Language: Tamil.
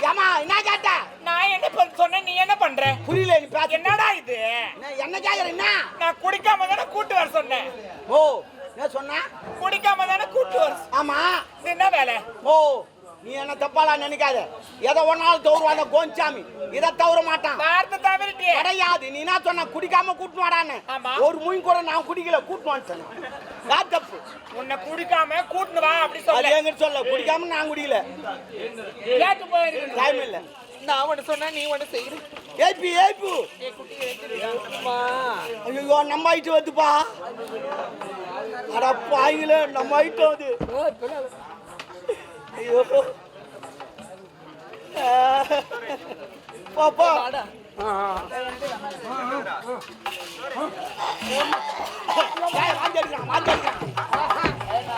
ஏமா என்ன கேட்ட? நான் என்ன பண்ண சொன்னேன் நீ என்ன பண்ற? புரியல நீ பேச என்னடா இது? என்ன- கேக்குற என்ன? நான் குடிக்காம தானே கூட்டு வர சொன்னேன். ஓ என்ன சொன்ன? குடிக்காம தானே கூட்டு வர ஆமா. இது என்ன வேலை? ஓ நீ என்ன தப்பாலா நினைக்காத. எதை ஒன்னாலும் தவறுவான கோஞ்சாமி இதை தவற மாட்டான். கிடையாது. நீ என்ன சொன்ன? குடிக்காம கூட்டு வாடான்னு. ஆமா. ஒரு மூண் கூட நான் குடிக்கல. கூட்டு வந்துட்டேன். யார் தப்பு. உன்னை குடிக்காம கூட்டுன்னு வா அப்படி சொல்ல. எங்கிட்ட சொல்ல குடிக்காம நான் குடிக்கல. கேட்டு போயிருக்கணும். டைம் இல்ல. நான் ஒண்ணு சொன்னா நீ ஒண்ணு செய்யுற. ஏய்பி ஏய்பு ஐயோ நம்ம ஐட்டு வந்துப்பா. அட பாய்களே நம்ம ஐட்டு வந்து. பாப்பா ஏய், வாந்தி அடிக்கிறான், வாந்தி அடிக்கிறான்.